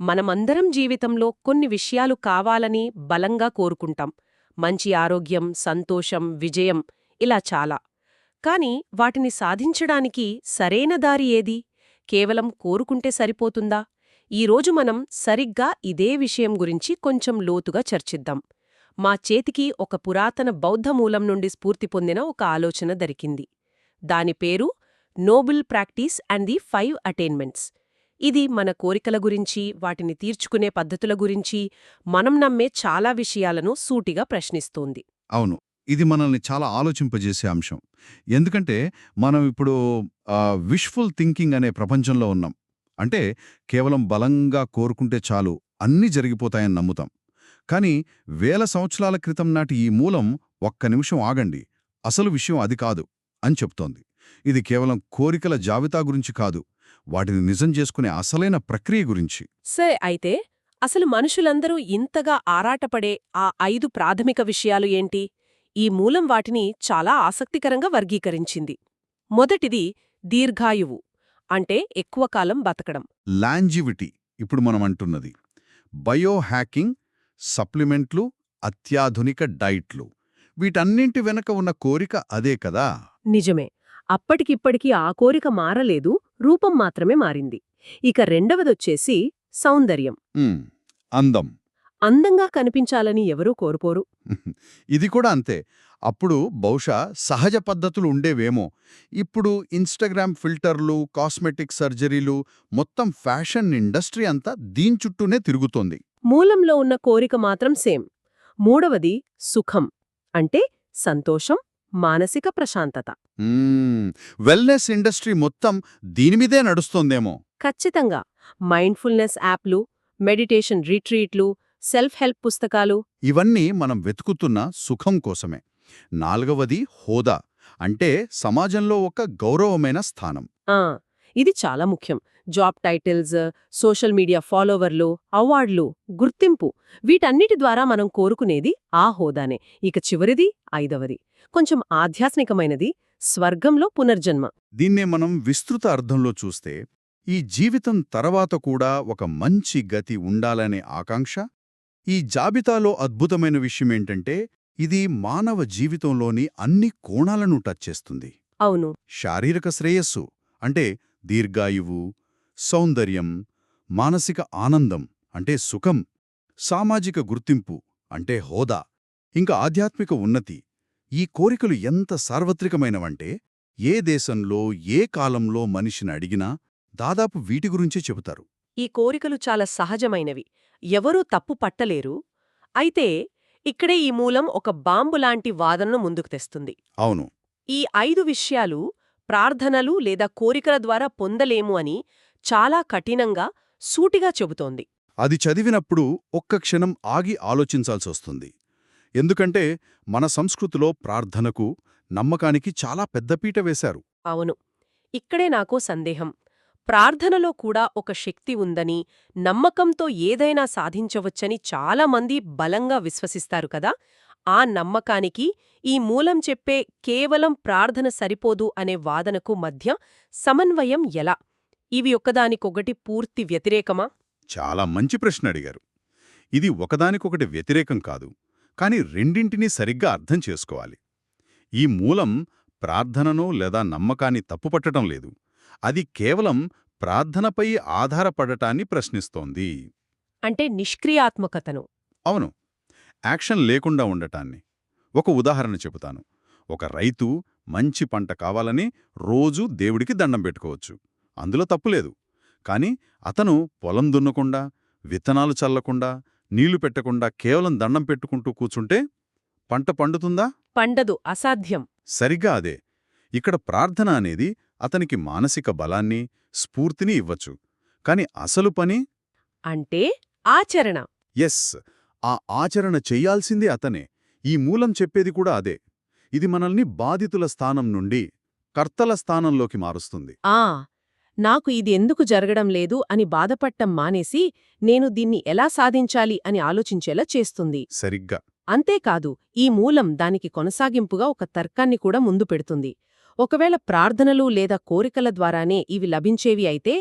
మనమందరం జీవితంలో కొన్ని విషయాలు కావాలని బలంగా కోరుకుంటాం. మంచి ఆరోగ్యం సంతోషం విజయం ఇలా చాలా. కాని వాటిని సాధించడానికి సరైన దారి ఏది? కేవలం కోరుకుంటే సరిపోతుందా? ఈరోజు మనం సరిగ్గా ఇదే విషయం గురించి కొంచెం లోతుగా చర్చిద్దాం. మా చేతికి ఒక పురాతన బౌద్ధ మూలం నుండి స్ఫూర్తి పొందిన ఒక ఆలోచన దొరికింది. దాని పేరు noble practice and the five attainments. ఇది మన కోరికల గురించి వాటిని తీర్చుకునే పద్ధతుల గురించి మనం నమ్మే చాలా విషయాలను సూటిగా ప్రశ్నిస్తోంది. అవును. ఇది మనల్ని చాలా ఆలోచింపజేసే అంశం. ఎందుకంటే మనం ఇప్పుడు విష్ఫుల్ థింకింగ్ అనే ప్రపంచంలో ఉన్నాం. అంటే కేవలం బలంగా కోరుకుంటే చాలు అన్నీ జరిగిపోతాయని నమ్ముతాం. కానీ వేల సంవత్సరాల క్రితం నాటి ఈ మూలం ఒక్క నిమిషం ఆగండి. అసలు విషయం అది కాదు అని చెప్తోంది. ఇది కేవలం కోరికల జాబితా గురించి కాదు. వాటిని నిజం చేసుకునే అసలైన ప్రక్రియ గురించి. సరే అయితే అసలు మనుషులందరూ ఇంతగా ఆరాటపడే ఆ ఐదు ప్రాథమిక విషయాలు ఏంటి? ఈ మూలం వాటిని చాలా ఆసక్తికరంగా వర్గీకరించింది. మొదటిది దీర్ఘాయువు అంటే ఎక్కువ కాలం బతకడం. లాంజివిటీ ఇప్పుడు మనం అంటున్నది. బయో హ్యాకింగ్ సప్లిమెంట్లు అత్యాధునిక డైట్లు వీటన్నింటి వెనక ఉన్న కోరిక అదే కదా? నిజమే. అప్పటికిప్పటికీ ఆ కోరిక మారలేదు రూపం మాత్రమే మారింది. ఇక రెండవదొచ్చేసి సౌందర్యం. అందం. అందంగా కనిపించాలని ఎవరూ కోరుకోరు. ఇది కూడా అంతే. అప్పుడు బహుశా సహజ పద్ధతులు ఉండేవేమో ఇప్పుడు ఇన్స్టాగ్రామ్ ఫిల్టర్లు కాస్మెటిక్ సర్జరీలు మొత్తం ఫ్యాషన్ ఇండస్ట్రీ అంతా దీని చుట్టూనే తిరుగుతోంది. మూలంలో ఉన్న కోరిక మాత్రం సేమ్. మూడవది సుఖం. అంటే సంతోషం మానసిక ప్రశాంతత. వెల్నెస్ ఇండస్ట్రీ మొత్తం దీనిమీదే నడుస్తోందేమో. ఖచ్చితంగా. మైండ్ఫుల్నెస్ యాప్లు మెడిటేషన్ రిట్రీట్లు సెల్ఫ్ హెల్ప్ పుస్తకాలు. ఇవన్నీ మనం వెతుకుతున్న సుఖం కోసమే. నాలుగవది హోదా. అంటే సమాజంలో ఒక గౌరవమైన స్థానం. ఇది చాలా ముఖ్యం. జాబ్ టైటిల్స్ సోషల్ మీడియా ఫాలోవర్లు అవార్డులు గుర్తింపు వీటన్నిటి ద్వారా మనం కోరుకునేది ఆ హోదానే. ఇక చివరిది ఐదవది. కొంచెం ఆధ్యాత్మికమైనది స్వర్గంలో పునర్జన్మ. దీన్నే మనం విస్తృత అర్థంలో చూస్తే ఈ జీవితం తర్వాత కూడా ఒక మంచి గతి ఉండాలనే ఆకాంక్ష ఈ జాబితాలో అద్భుతమైన విషయమేంటంటే ఇది మానవ జీవితంలోని అన్ని కోణాలను టచ్ చేస్తుంది. అవును. శారీరక శ్రేయస్సు అంటే దీర్ఘాయువు సౌందర్యం మానసిక ఆనందం అంటే సుఖం సామాజిక గుర్తింపు అంటే హోదా ఇంకా ఆధ్యాత్మిక ఉన్నతి. ఈ కోరికలు ఎంత సార్వత్రికమైనవంటే ఏ దేశంలో ఏ కాలంలో మనిషిని అడిగినా దాదాపు వీటి గురించే చెబుతారు. ఈ కోరికలు చాలా సహజమైనవి. ఎవరూ తప్పు పట్టలేరు. అయితే ఇక్కడే ఈ మూలం ఒక బాంబులాంటి వాదనను ముందుకు తెస్తుంది. అవును. ఈ ఐదు విషయాలు ప్రార్థనలు లేదా కోరికల ద్వారా పొందలేము అని చాలా కఠినంగా సూటిగా చెబుతోంది. అది చదివినప్పుడు ఒక్క క్షణం ఆగి ఆలోచించాల్సొస్తుంది ఎందుకంటే మన సంస్కృతిలో ప్రార్థనకు నమ్మకానికి చాలా పెద్దపీట వేశారు. అవును. ఇక్కడే నాకో సందేహం. ప్రార్థనలో కూడా ఒక శక్తి ఉందని నమ్మకంతో ఏదైనా సాధించవచ్చని చాలామంది బలంగా విశ్వసిస్తారు కదా! ఆ నమ్మకానికి ఈ మూలం చెప్పే కేవలం ప్రార్థన సరిపోదు అనే వాదనకు మధ్య సమన్వయం ఎలా? ఇవి ఒకదానికొకటి పూర్తి వ్యతిరేకమా? చాలా మంచి ప్రశ్న అడిగారు ఇది ఒకదానికొకటి వ్యతిరేకం కాదు కాని రెండింటినీ సరిగ్గా అర్థం చేసుకోవాలి. ఈ మూలం ప్రార్థనను లేదా నమ్మకాన్ని తప్పుపట్టడం లేదు. అది కేవలం ప్రార్థనపై ఆధారపడటాన్ని ప్రశ్నిస్తోంది. అంటే నిష్క్రియాత్మకతను. అవును. యాక్షన్ లేకుండా ఉండటాన్ని. ఒక ఉదాహరణ చెబుతాను. ఒక రైతు మంచి పంట కావాలని రోజూ దేవుడికి దండం పెట్టుకోవచ్చు. అందులో తప్పులేదు. కాని అతను పొలం దున్నకుండా విత్తనాలు చల్లకుండా నీళ్ళు పెట్టకుండా కేవలం దండం పెట్టుకుంటూ కూచుంటే పంట పండుతుందా? పండదు. అసాధ్యం. సరిగ్గా అదే. ఇక్కడ ప్రార్థన అనేది అతనికి మానసిక బలాన్ని స్ఫూర్తిని ఇవ్వచ్చు. కాని అసలు పని? అంటే ఆచరణ. ఎస్. ఆ ఆచరణ చెయ్యాల్సింది అతనే. ఈ మూలం చెప్పేది కూడా అదే. ఇది మనల్ని బాధితుల స్థానం నుండి కర్తల స్థానంలోకి మారుస్తుంది. ఆ! నాకు ఇది ఎందుకు జరగడం లేదు అని బాధపట్టం మానేసి నేను దీన్ని ఎలా సాధించాలి అని ఆలోచించేలా చేస్తుంది. సరిగ్గా. అంతేకాదు ఈ మూలం దానికి కొనసాగింపుగా ఒక తర్కాన్ని కూడా ముందు పెడుతుంది. ఒకవేళ ప్రార్థనలు లేదా కోరికల ద్వారానే ఇవి లభించేవి అయితే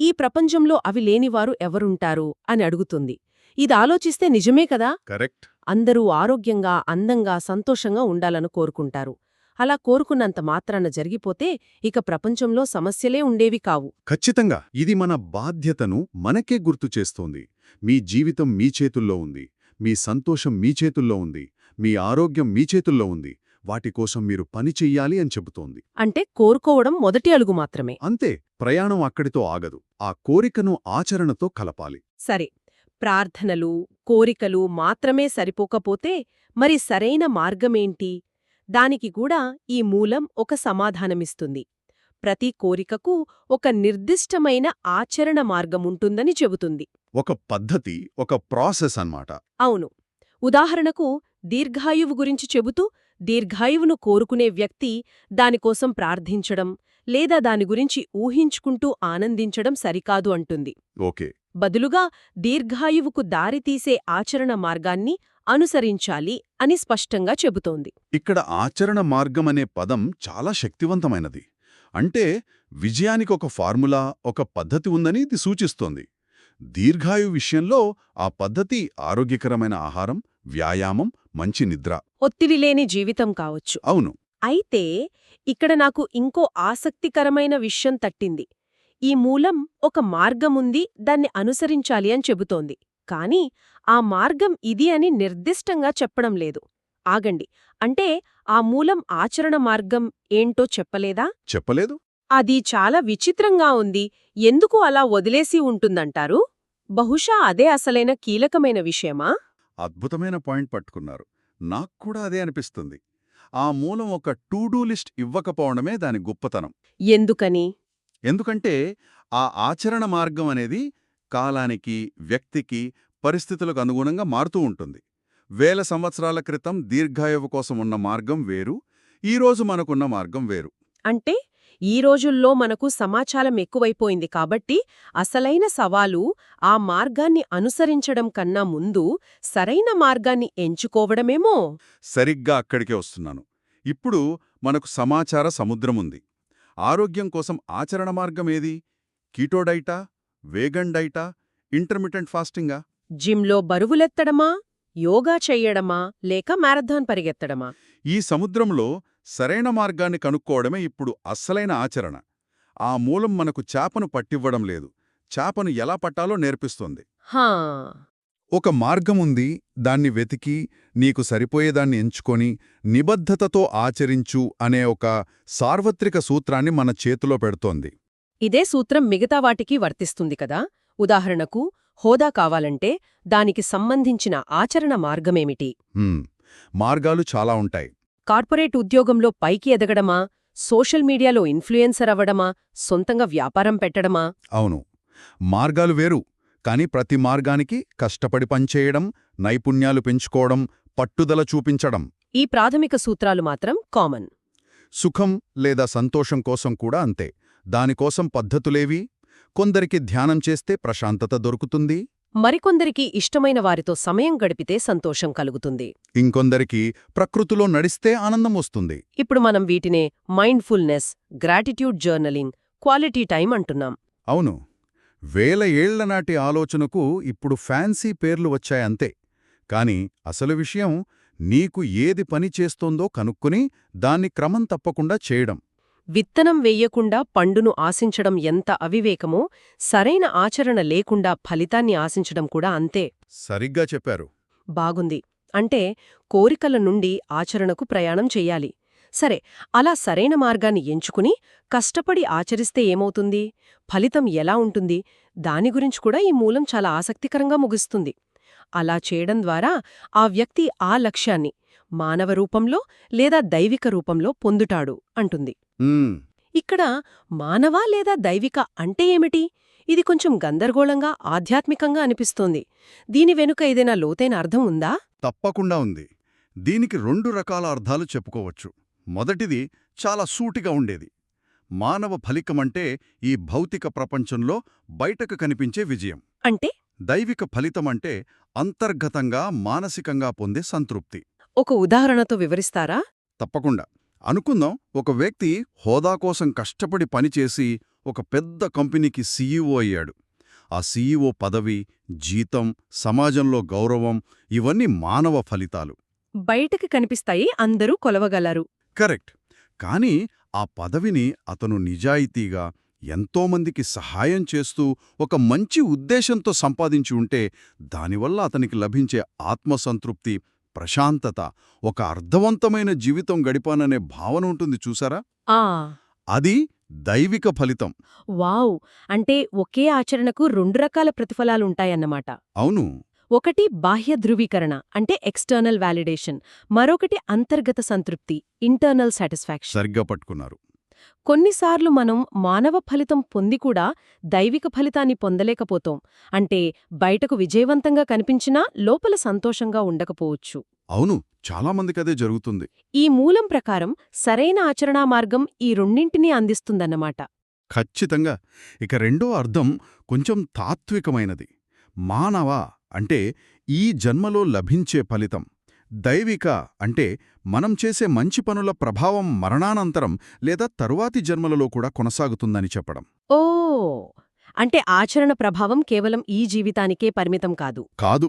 ఈ ప్రపంచంలో అవి లేనివారు ఎవరుంటారు అని అడుగుతుంది. ఇది ఆలోచిస్తే నిజమే కదా? కరెక్ట్. అందరూ ఆరోగ్యంగా అందంగా సంతోషంగా ఉండాలని కోరుకుంటారు. అలా కోరుకున్నంత మాత్రాన జరిగిపోతే ఇక ప్రపంచంలో సమస్యలే ఉండేవి కావు. ఖచ్చితంగా. ఇది మన బాధ్యతను మనకే గుర్తు చేస్తోంది. మీ జీవితం మీ చేతుల్లో ఉంది. మీ సంతోషం మీ చేతుల్లో ఉంది. మీ ఆరోగ్యం మీ చేతుల్లో ఉంది. వాటి కోసం మీరు పని చెయ్యాలి అని చెబుతోంది. అంటే కోరుకోవడం మొదటి అలుగు మాత్రమే. అంతే. ప్రయాణం అక్కడితో ఆగదు. ఆ కోరికను ఆచరణతో కలపాలి. సరే. ప్రార్థనలు కోరికలు మాత్రమే సరిపోకపోతే మరి సరైన మార్గమేంటి? దానికి కూడా ఈ మూలం ఒక సమాధానమిస్తుంది. ప్రతి కోరికకు ఒక నిర్దిష్టమైన ఆచరణ మార్గముంటుందని చెబుతుంది. ఒక పద్ధతి ఒక ప్రాసెస్ అన్నమాట. అవును. ఉదాహరణకు దీర్ఘాయువు గురించి చెబుతూ దీర్ఘాయువును కోరుకునే వ్యక్తి దానికోసం ప్రార్థించడం లేదా దాని గురించి ఊహించుకుంటూ ఆనందించడం సరికాదు అంటుంది. ఓకే. బదులుగా దీర్ఘాయువుకు దారితీసే ఆచరణ మార్గాన్ని అనుసరించాలి అని స్పష్టంగా చెబుతోంది. ఇక్కడ ఆచరణ మార్గం అనే పదం చాలా శక్తివంతమైనది. అంటే విజయానికి ఒక ఫార్ములా ఒక పద్ధతి ఉందని ఇది సూచిస్తోంది. దీర్ఘాయు విషయంలో ఆ పద్ధతి ఆరోగ్యకరమైన ఆహారం వ్యాయామం మంచి నిద్ర. ఒత్తిడి లేని జీవితం కావచ్చు. అవును. అయితే ఇక్కడ నాకు ఇంకో ఆసక్తికరమైన విషయం తట్టింది. ఈ మూలం ఒక మార్గముంది దాన్ని అనుసరించాలి అని చెబుతోంది. కాని ఆ మార్గం ఇది అని నిర్దిష్టంగా చెప్పడం లేదు. ఆగండి. అంటే ఆ మూలం ఆచరణ మార్గం ఏంటో చెప్పలేదా? చెప్పలేదు. అది చాలా విచిత్రంగా ఉంది. ఎందుకు అలా వదిలేసి ఉంటుందంటారు? బహుశా అదే అసలైన కీలకమైన విషయమా? అద్భుతమైన పాయింట్ పట్టుకున్నారు. నాకు కూడా అదే అనిపిస్తుంది. ఆ మూలం ఒక టు డూ లిస్ట్ ఇవ్వకపోవడమే దాని గొప్పతనం. ఎందుకని? ఎందుకంటే ఆ ఆచరణ మార్గం అనేది కాలానికి వ్యక్తికి పరిస్థితులకు అనుగుణంగా మారుతూ ఉంటుంది. వేల సంవత్సరాల క్రితం దీర్ఘాయువు కోసం ఉన్న మార్గం వేరు ఈరోజు మనకున్న మార్గం వేరు. అంటే ఈ రోజుల్లో మనకు సమాచారం ఎక్కువైపోయింది కాబట్టి అసలైన సవాలు ఆ మార్గాన్ని అనుసరించడం కన్నా ముందు సరైన మార్గాన్ని ఎంచుకోవడమేమో? సరిగ్గా అక్కడికే వస్తున్నాను. ఇప్పుడు మనకు సమాచార సముద్రముంది ఆరోగ్యం కోసం ఆచరణ మార్గం ఏది? కీటో డైటా వేగన్ డైటా ఇంటర్మిటెంట్ ఫాస్టింగా? జిమ్లో బరువులెత్తడమా? యోగా చెయ్యడమా? లేక మారథాన్ పరిగెత్తడమా? ఈ సముద్రంలో సరైన మార్గాన్ని కనుక్కోవడమే ఇప్పుడు అస్సలైన ఆచరణ. ఆ మూలం మనకు చాపను పట్టివ్వడం లేదు. చాపను ఎలా పట్టాలో నేర్పిస్తోంది. హా. ఒక మార్గముంది దాన్ని వెతికి నీకు సరిపోయేదాన్ని ఎంచుకొని నిబద్ధతతో ఆచరించు అనే ఒక సార్వత్రిక సూత్రాన్ని మన చేతిలో పెడుతోంది. ఇదే సూత్రం మిగతా వాటికి వర్తిస్తుంది కదా? ఉదాహరణకు హోదా కావాలంటే దానికి సంబంధించిన ఆచరణ మార్గమేమిటి? మార్గాలు చాలా ఉంటాయి. కార్పొరేట్ ఉద్యోగంలో పైకి ఎదగడమా? సోషల్ మీడియాలో ఇన్ఫ్లుయెన్సర్ అవ్వడమా? సొంతంగా వ్యాపారం పెట్టడమా? అవును. మార్గాలు వేరు కాని ప్రతి మార్గానికి కష్టపడి పనిచేయడం నైపుణ్యాలు పెంచుకోవడం పట్టుదల చూపించడం. ఈ ప్రాథమిక సూత్రాలు మాత్రం కామన్. సుఖం లేదా సంతోషం కోసం కూడా అంతే. దానికోసం పద్ధతులేవి? కొందరికి ధ్యానం చేస్తే ప్రశాంతత దొరుకుతుంది. మరికొందరికి ఇష్టమైన వారితో సమయం గడిపితే సంతోషం కలుగుతుంది. ఇంకొందరికి ప్రకృతిలో నడిస్తే ఆనందం వస్తుంది. ఇప్పుడు మనం వీటినే mindfulness gratitude journaling quality time అంటున్నాం. అవును. వేల ఏళ్ళ నాటి ఆలోచనకు ఇప్పుడు ఫ్యాన్సీ పేర్లు వచ్చాయంతే కాని అసలు విషయం నీకు ఏది పని చేస్తోందో కనుక్కుని దాన్ని క్రమం తప్పకుండా చేయడం. విత్తనం వెయ్యకుండా పండును ఆశించడం ఎంత అవివేకమో సరైన ఆచరణ లేకుండా ఫలితాన్ని ఆశించడం కూడా అంతే. సరిగ్గా చెప్పారు. బాగుంది. అంటే కోరికల నుండి ఆచరణకు ప్రయాణం చెయ్యాలి సరే అలా సరైన మార్గాన్ని ఎంచుకుని కష్టపడి ఆచరిస్తే ఏమవుతుంది? ఫలితం ఎలా ఉంటుంది? దాని గురించి కూడా ఈ మూలం చాలా ఆసక్తికరంగా ముగుస్తుంది. అలా చేయడం ద్వారా ఆ వ్యక్తి ఆ లక్ష్యాన్ని మానవ రూపంలో లేదా దైవిక రూపంలో పొందుటాడు అంటుంది. ఇక్కడ మానవ లేదా దైవిక అంటే ఏమిటి? ఇది కొంచెం గందరగోళంగా ఆధ్యాత్మికంగా అనిపిస్తోంది. దీని వెనుక ఏదైనా లోతైన అర్థం ఉందా? తప్పకుండా ఉంది. దీనికి రెండు రకాల అర్థాలు చెప్పుకోవచ్చు. మొదటిది చాలా సూటిగా ఉండేది. మానవ ఫలికమంటే ఈ భౌతిక ప్రపంచంలో బయటకు కనిపించే విజయం. అంటే? దైవిక ఫలితమంటే అంతర్గతంగా మానసికంగా పొందే సంతృప్తి. ఒక ఉదాహరణతో వివరిస్తారా? తప్పకుండా. అనుకుందాం ఒక వ్యక్తి హోదా కోసం కష్టపడి పనిచేసి ఒక పెద్ద కంపెనీకి సీఈఓ అయ్యాడు. ఆ సీఈఓ పదవి జీతం సమాజంలో గౌరవం ఇవన్నీ మానవ ఫలితాలు. బయటకి కనిపిస్తాయి అందరూ కొలవగలరు. కరెక్ట్. కానీ ఆ పదవిని అతను నిజాయితీగా ఎంతోమందికి సహాయం చేస్తూ ఒక మంచి ఉద్దేశంతో సంపాదించి ఉంటే దానివల్ల అతనికి లభించే ఆత్మసంతృప్తి ప్రశాంతత ఒక అర్థవంతమైన జీవితం గడిపాననే భావన ఉంటుంది చూసారా? ఆ! అది దైవిక ఫలితం. వావ్! అంటే ఒకే ఆచరణకు రెండు రకాల ప్రతిఫలాలుంటాయన్నమాట. అవును. ఒకటి బాహ్య ధృవీకరణ అంటే ఎక్స్టర్నల్ వాలిడేషన్ మరొకటి అంతర్గత సంతృప్తి ఇంటర్నల్ సాటిస్ఫాక్షన్. సరిగ్గా పట్టుకున్నారు. కొన్నిసార్లు మనం మానవ ఫలితం పొంది కూడా దైవిక ఫలితాన్ని పొందలేకపోతాం. అంటే బయటకు విజయవంతంగా కనిపించినా లోపల సంతోషంగా ఉండకపోవచ్చు. అవును చాలామందికదే జరుగుతుంది. ఈ మూలం ప్రకారం సరైన ఆచరణా మార్గం ఈ రెండింటినీ అందిస్తుందన్నమాట. ఖచ్చితంగా. ఇక రెండో అర్థం కొంచెం తాత్వికమైనది. మానవ అంటే ఈ జన్మలో లభించే ఫలితం. దైవిక అంటే మనం చేసే మంచి పనుల ప్రభావం మరణానంతరం లేదా తరువాతి జన్మలలో కూడా కొనసాగుతుందని చెప్పడం. ఓ! అంటే ఆచరణ ప్రభావం కేవలం ఈ జీవితానికే పరిమితం కాదు. కాదు.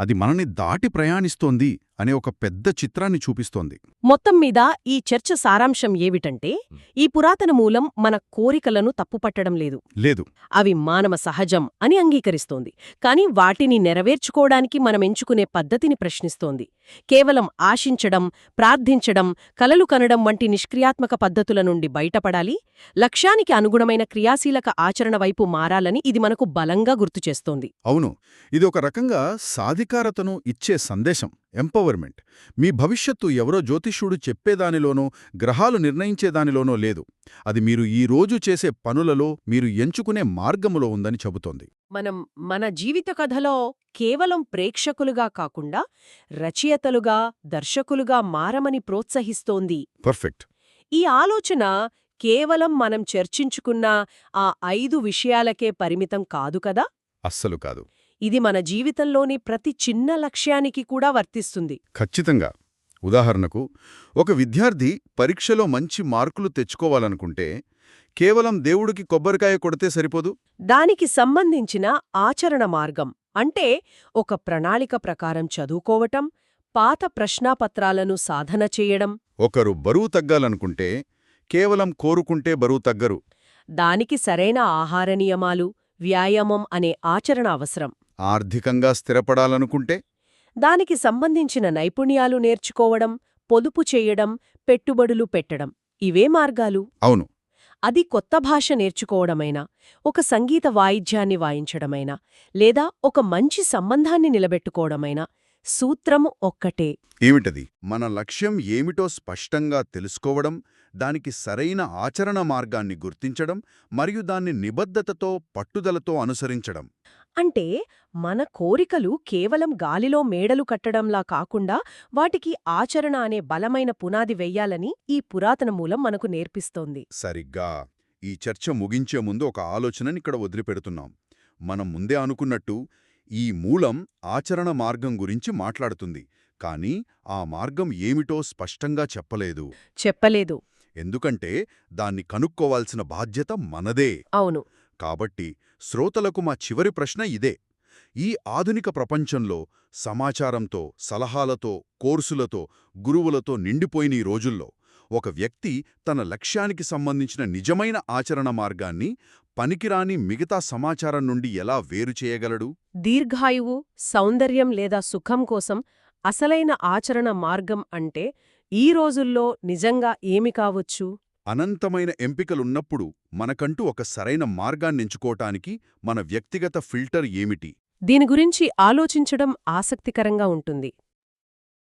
అది మనని దాటి ప్రయాణిస్తోంది. అనే ఒక పెద్ద చిత్రాన్ని చూపిస్తోంది. మొత్తం మీద ఈ చర్చ సారాంశం ఏమిటంటే ఈ పురాతన మూలం మన కోరికలను తప్పుపట్టడం లేదు. లేదు. అవి మానవ సహజం అని అంగీకరిస్తోంది. కాని వాటిని నెరవేర్చుకోవడానికి మనం ఎంచుకునే పద్ధతిని ప్రశ్నిస్తోంది. కేవలం ఆశించడం ప్రార్థించడం కలలు కనడం వంటి నిష్క్రియాత్మక పద్ధతుల నుండి బయటపడాలి లక్ష్యానికి అనుగుణమైన క్రియాశీలక ఆచరణ వైపు మారాలని ఇది మనకు బలంగా గుర్తుచేస్తోంది అవును. ఇది ఒక రకంగా సాధికారతను ఇచ్చే సందేశం. ఎంపవర్మెంట్. మీ భవిష్యత్తు ఎవరో జ్యోతిష్యుడు చెప్పేదానిలోనో గ్రహాలు నిర్ణయించేదానిలోనో లేదు. అది మీరు ఈ రోజు చేసే పనులలో మీరు ఎంచుకునే మార్గములో ఉందని చెబుతోంది. మనం మన జీవిత కథలో కేవలం ప్రేక్షకులుగా కాకుండా రచయితలుగా దర్శకులుగా మారమని ప్రోత్సహిస్తోంది. పర్ఫెక్ట్. ఈ ఆలోచన కేవలం మనం చర్చించుకున్న ఆ ఐదు విషయాలకే పరిమితం కాదు కదా? అస్సలు కాదు. ఇది మన జీవితంలోని ప్రతి చిన్న లక్ష్యానికి కూడా వర్తిస్తుంది. ఖచ్చితంగా. ఉదాహరణకు ఒక విద్యార్థి పరీక్షలో మంచి మార్కులు తెచ్చుకోవాలనుకుంటే కేవలం దేవుడికి కొబ్బరికాయ కొడితే సరిపోదు? దానికి సంబంధించిన ఆచరణ మార్గం. అంటే ఒక ప్రణాళిక ప్రకారం చదువుకోవటం పాత ప్రశ్నాపత్రాలను సాధన చేయడం. ఒకరు బరువు తగ్గాలనుకుంటే కేవలం కోరుకుంటే బరువు తగ్గరు. దానికి సరైన ఆహార నియమాలు వ్యాయామం అనే ఆచరణ అవసరం. ఆర్థికంగా స్థిరపడాలనుకుంటే? దానికి సంబంధించిన నైపుణ్యాలు నేర్చుకోవడం పొదుపు చేయడం పెట్టుబడులు పెట్టడం ఇవే మార్గాలు. అవును. అది కొత్త భాష నేర్చుకోవడమైనా ఒక సంగీత వాయిద్యాన్ని వాయించడమైనా లేదా ఒక మంచి సంబంధాన్ని నిలబెట్టుకోవడమైనా సూత్రం ఒక్కటే. ఏమిటది? మన లక్ష్యం ఏమిటో స్పష్టంగా తెలుసుకోవడం దానికి సరైన ఆచరణ మార్గాన్ని గుర్తించడం మరియు దాన్ని నిబద్ధతతో పట్టుదలతో అనుసరించడం. అంటే మన కోరికలు కేవలం గాలిలో మేడలు కట్టడంలా కాకుండా వాటికి ఆచరణ అనే బలమైన పునాది వెయ్యాలని ఈ పురాతన మూలం మనకు నేర్పిస్తోంది. సరిగ్గా. ఈ చర్చ ముగించే ముందు ఒక ఆలోచనని ఇక్కడ వదిలిపెడుతున్నాం. మనం ముందే అనుకున్నట్టు ఈ మూలం ఆచరణ మార్గం గురించి మాట్లాడుతుంది. కానీ ఆ మార్గం ఏమిటో స్పష్టంగా చెప్పలేదు. చెప్పలేదు. ఎందుకంటే దాన్ని కనుక్కోవాల్సిన బాధ్యత మనదే. అవును. కాబట్టి శ్రోతలకు మా చివరి ప్రశ్న ఇదే. ఈ ఆధునిక ప్రపంచంలో సమాచారంతో సలహాలతో కోర్సులతో గురువులతో నిండిపోయిన ఈ రోజుల్లో ఒక వ్యక్తి తన లక్ష్యానికి సంబంధించిన నిజమైన ఆచరణ మార్గాన్ని పనికిరాని మిగతా సమాచారం నుండి ఎలా వేరు చేయగలడు? దీర్ఘాయువు సౌందర్యం లేదా సుఖం కోసం అసలైన ఆచరణ మార్గం అంటే ఈ రోజుల్లో నిజంగా ఏమి కావచ్చు? అనంతమైన ఎంపికలున్నప్పుడు మనకంటూ ఒక సరైన మార్గాన్నెంచుకోటానికి మన వ్యక్తిగత ఫిల్టర్ ఏమిటి? దీని గురించి ఆలోచించడం ఆసక్తికరంగా ఉంటుంది.